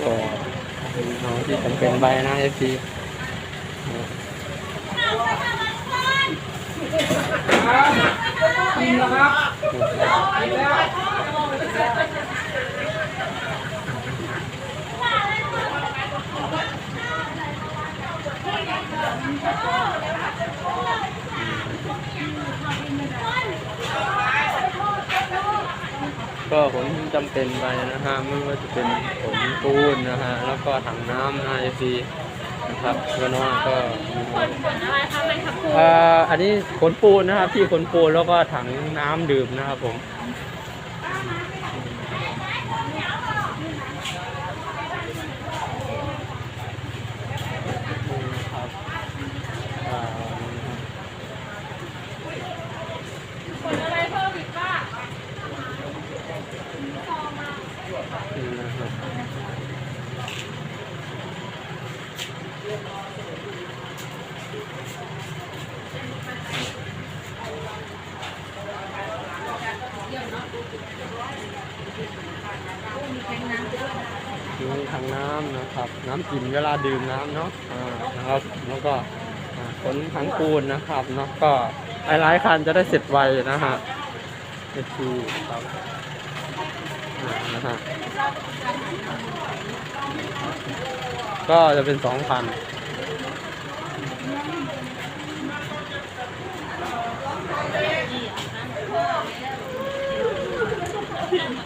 ก็น้องที่จำเป็นใบนะเอฟซีกินแล้วครับก็ ก็ผมจำเป็นไปนะฮะไม่ว่าจะเป็นผมปูนนะฮะแล้วก็ถังน้ำนะเอซีนะครับแล้วน้องก็เอ่ออันนี้ขนปูนนะครับที่ขนปูนแล้วก็ถังน้ำดื่มนะครับผมครับอ่า อืม นะครับมีถังน้ำนะครับ น้ำกินเวลาดื่มน้ำเนาะนะครับแล้วก็ขนถังปูนนะครับเนาะก็หลายๆคันจะได้เสร็จไวนะฮะนี่คือครับ นะฮะก็จะเป็นสองพัน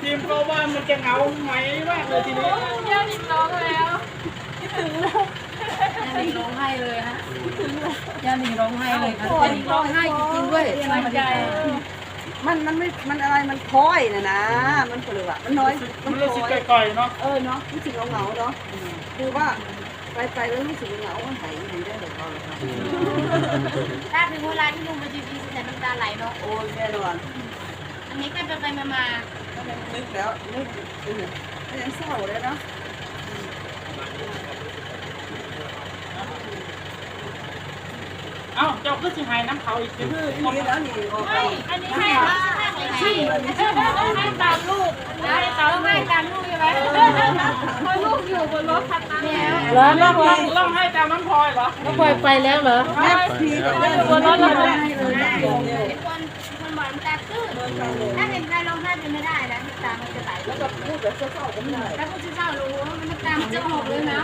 ทีมก็ว่ามันจะเหงาไหมมากเลยทีนี้ย่าดิร้องแล้วคิดถึงแล้วย่าดิร้องไห้เลยฮะย่าดิร้องไห้เลยค่ะย่าดิร้องไห้จริงๆด้วยมันใจ มันมันไม่ มันอะไร มันคอยนะนะ มันเปลือกมันน้อย มัมันนครู้สึกอยก่อยๆเนาะ เออเนาะรู้สึกเหงาๆเนาะคือว่าไปไปแล้วรู้สึกเหงามันหายหายได้เลยเราเลยค่ะถ้าถึงเวลาที่ลุงมาจริงๆจะน้ำตาไหลเนาะ โอ้ยแน่นอน อันนี้ก็ไปไปมาก็เลยนึกแล้วนึกเออก็ยังเศร้าเลยเนาะเอ้าเจ้าก็สิหายน้ำเขาอีกจะคือนี่แล้วนี่ออกไปอันนี้ให้ ให้ให้ตามลูกนะตามให้ตามลูกใช่ไหมพราะลูกอยู่บนรถคันนั้นแล้วร้องร้องร้องให้ตามน้ำพลอยเหรอปล่อยไปแล้วเหรอแม่พีบแม่บนรถเลยยเป็นคนคนหวานตาตื้นถ้าเห็นใครร้องไห้เป็นไม่ได้นะน้ำตามันจะไหลแล้วก็พูดแบบเศร้าๆก็ไม่ได้ถ้าพูดเศร้าๆรู้ว่ามันตามันจะออกเลยนะ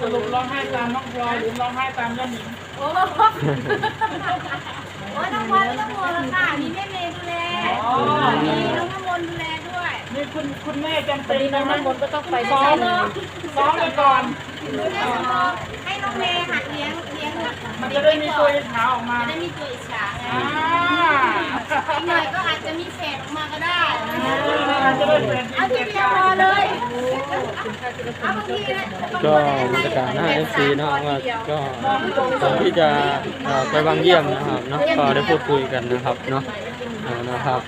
สรุปร้องให้ตามน้องพลอยหรือร้องไห้ตามย่าหนิง โอ้ยน้องพลอยไม่ต้องห่วงหรอกค่ะ มีแม่เมย์ดูแล มีน้องน้ำมนต์ดูแลด้วยนี่คุณคุณแม่จำเป็นนะน้องน้ำมนต์ก็ต้องไปซ้อมซ้อมไปก่อนให้น้องเมย์หัดเลี้ยงเลี้ยงมันจะได้มีตัวขาออกมา จะได้มีตัวอิจฉาไงอีกหน่อยก็อาจจะมีเศษออกมา ก็ได้จะได้เป็นเอาทีเดียวพอเลยเอาบางทีนะก็บรรยากาศหน้าเอฟซีเนาะว่าก็ก่อนที่จะเอ่อไปบางเยี่ยมนะครับเนาะก็ได้พูดคุยกันนะครับเนาะอ่านะครับ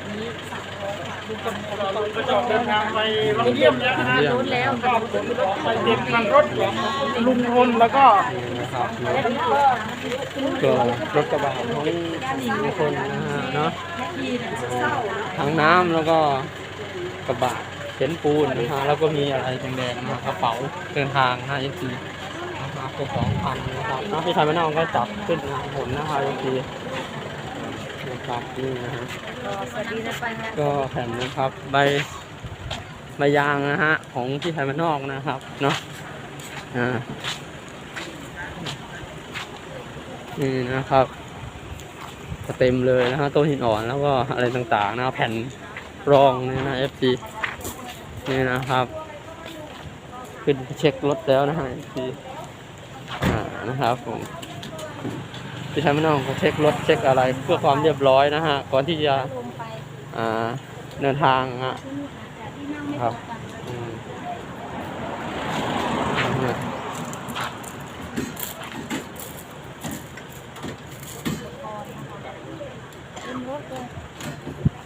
ก็จะเดินทางไปลองเยี่ยมแล้วนะฮะเยี่ยมแล้วก็ไปเตรียมคันรถของลุงพลแล้วก็นี่นะครับเนาะก็รถกระบะของทุกคนนะฮะเนาะทั้งน้ำแล้วก็ กระบะเข็นปูนนะฮะแล้วก็มีอะไรแดงๆนะกระเป๋าเดินทางนะเอฟซีนะครับเป็นสองพันนะครับน้องพี่ชายแม่น้องก็จับขึ้นหนนะครับเอฟซีนะครับนี่นะฮะสวัสดีนะปันนะก็แผ่นนะครับใบใบยางนะฮะของที่ไทยมานนอกนะครับเนาะอ่านี่นะครับก็เต็มเลยนะฮะต้นหินอ่อนแล้วก็อะไรต่างๆนะครับแผ่น รองนี่นะ FG นี่นะครับ ขึ้นเช็ครถแล้วนะฮะ FG อ่านะครับผมพี่ชายไม่น้องก็เช็ครถเช็คอะไร เพื่อความเรียบร้อยนะฮะ ก่อนที่จะอ่าเดินทางอะครับ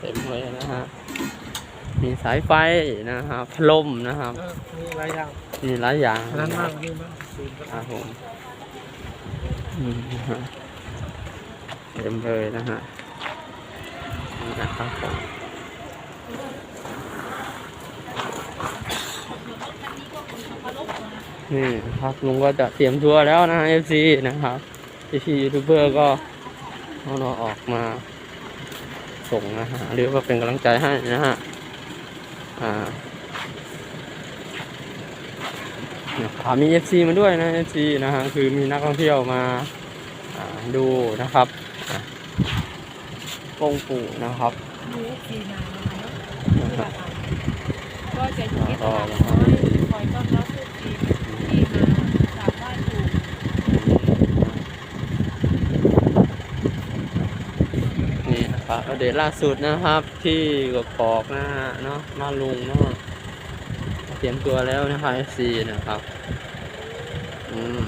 เต็มเลยนะฮะ สายไฟนะครับพัดลมนะครับ มีหลายอย่างมีหลายอย่างนั้นนะคมารักบนี่มากศูนย์ครับผมอืมนะฮะเต็มเลยนะฮะนะครับผมนี่ครับลุงก็จะเตรียมตัวแล้วนะ FC นะครับพี่ๆยูทูบเบอร์ก็เอาเราออกมา ส่งนะฮะหรือว่าเป็นกำลังใจให้นะฮะอ่าเนี่ยครับมี FC มาด้วยนะ FC นะฮะคือมีนักท่องเที่ยวมาอ่าดูนะครับอะกงปู่นะครับมีสีนานะครับก็จะอยู่ที่ตลาดน้อยคอยต้อนรับผู้จีนที่มากราบไหว้ปู่ นี่นะ ครับอัปเดตล่าสุดนะครับที่กกอกนะฮะเนาะมาลุงเนาะเตรียมตัวแล้วนะครับ FC นะครับอืม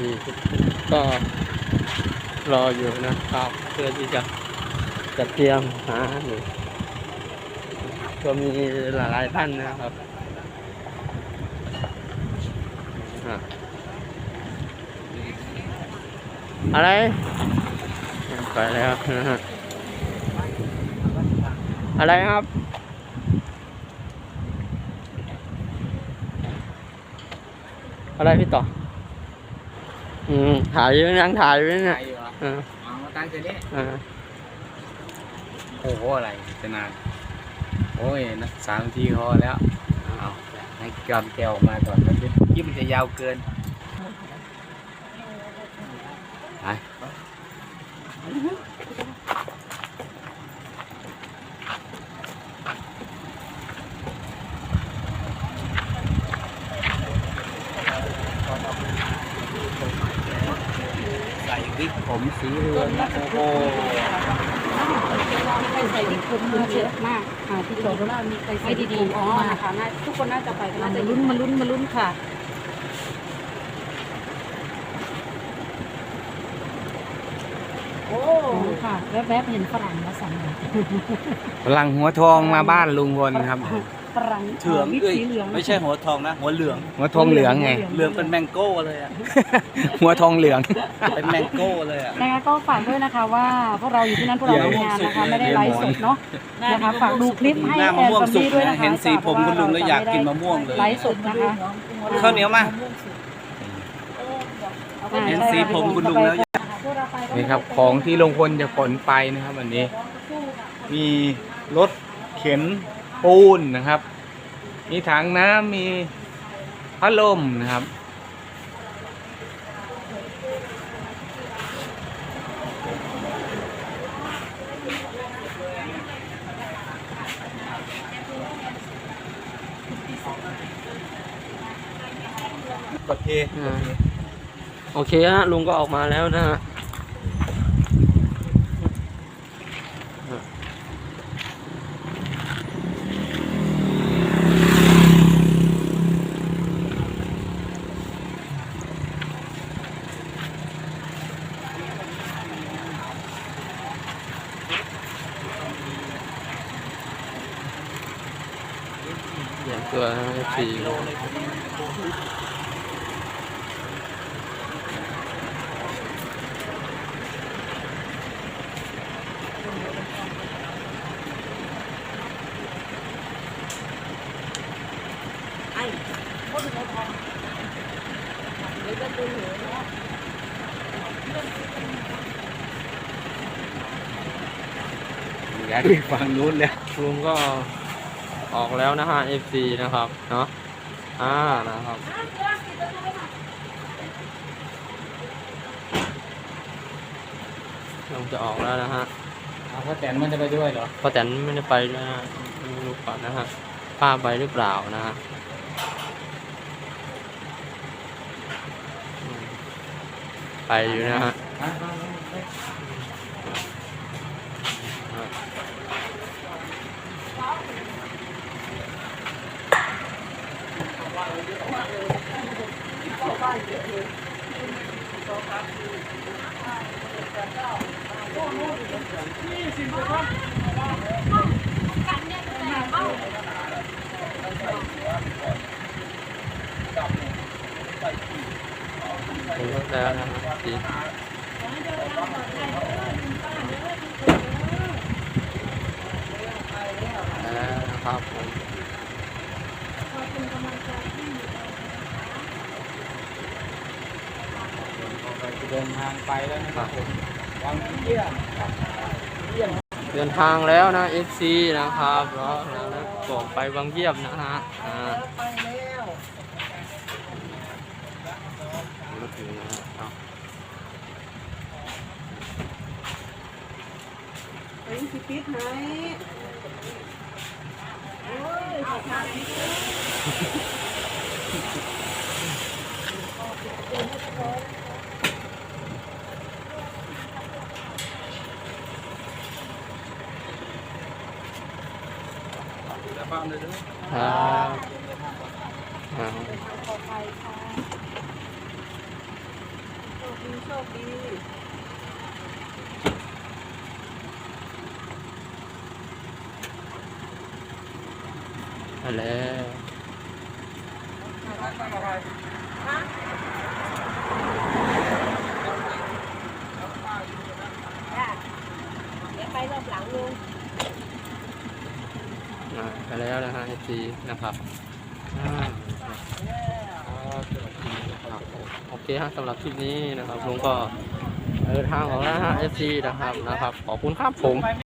นี่ก็รออยู่นะครับ เพื่อที่จะจะเตรียมหาอยู่ก็มีหลายๆท่านนะครับอะ อะไรไปแล้วนะฮะอะไรครับอะไรพี่ต่อ อืม ถ่ายอยู่ยังถ่ายอยู่เนี่ยอยู่เหรอเออเอามาตั้งใจนี้เออโอ้โห อะไรจะนาน โอ้ยนะสามนาทีพอแล้ว เอาให้กำแกวออกมาก่อนมันจะยิ่งมันจะยาวเกิน ไปใส่วิกผมสีเหลืองนะโอ้โหใครใส่ดิบผมมาเยอะมากอ่าที่โจทย์ว่ามีใครใส่ดีๆอ๋อนะคะน่าทุกคนน่าจะไปกันน่าจะลุ้นมาลุ้นมาลุ้นค่ะ โอ้ ค่ะ แวบๆเห็นฝรั่งแล้วสั่งพลังหัวทองมาบ้านลุงพลครับ ฝรั่งเถืองวิกเอ้ยสีเหลืองไม่ใช่หัวทองนะหัวเหลืองหัวทองเหลืองไง เหลืองเป็นแมงโก้เลยอะหัวทองเหลือง เป็นแมงโก้เลยอะนะคะก็ฝากด้วยนะคะว่าพวกเราอยู่ที่นั่นพวกเราทำงานนะคะไม่ได้ไลฟ์สดเนาะนะคะฝากดูคลิปให้หน้าแอมะนม่วงกัมสุบี้กด้วยนะนะคะเห็นสีผมคุณลุงแล้วอยากกินมะม่วงเลยไลฟ์สดนะคะข้าวเหนียวมาอ่าเห็นใช่สีผมคุณลุงแล้ว นี่ครับของที่ลงพลจะขนไปนะครับวันนี้ มีรถเข็นปูนนะครับ มีถังน้ำมีพัดลมนะครับกดเทโอเคฮะลุงก็ออกมาแล้วนะฮะเตรียมตัว สี่อยากไปฟั ออกแล้วนะฮะ FC นะครับ เนาะอ่านะครับลุงจะออกแล้วนะฮะเอาพ่อแตนมันจะไปด้วยเหรอป้าแตนไม่ได้ไปนะฮะไม่รู้ก่อนนะฮะป้าไปหรือเปล่านะฮะอืมไปอยู่นะฮะ ถึงรถแล้วนะดีแล้วนะครับผม เดินทางไปแล้วนะครับผมวังเยี่ยมครับเยี่ยมเดินทางแล้วนะ FC นะครับแล้วแล้วบอกไปบางเยี่ยมนะฮะอ่าไปแล้วรถถึงนะครับไปสิปิดไหมโอ้ยขอ ทานนิดนึงครับอ่าปลอดภัยค่ะโชคดีโชคดีอะไรว เดี๋ยวไปรอบหลังลุง อ่าไปแล้ว นะฮะ FC นะครับอ่าครับโอเคฮะสำหรับคลิปนี้นะครับลุงก็เดินทางออกแล้วฮะ FC นะครับนะครับ ขอบคุณครับผม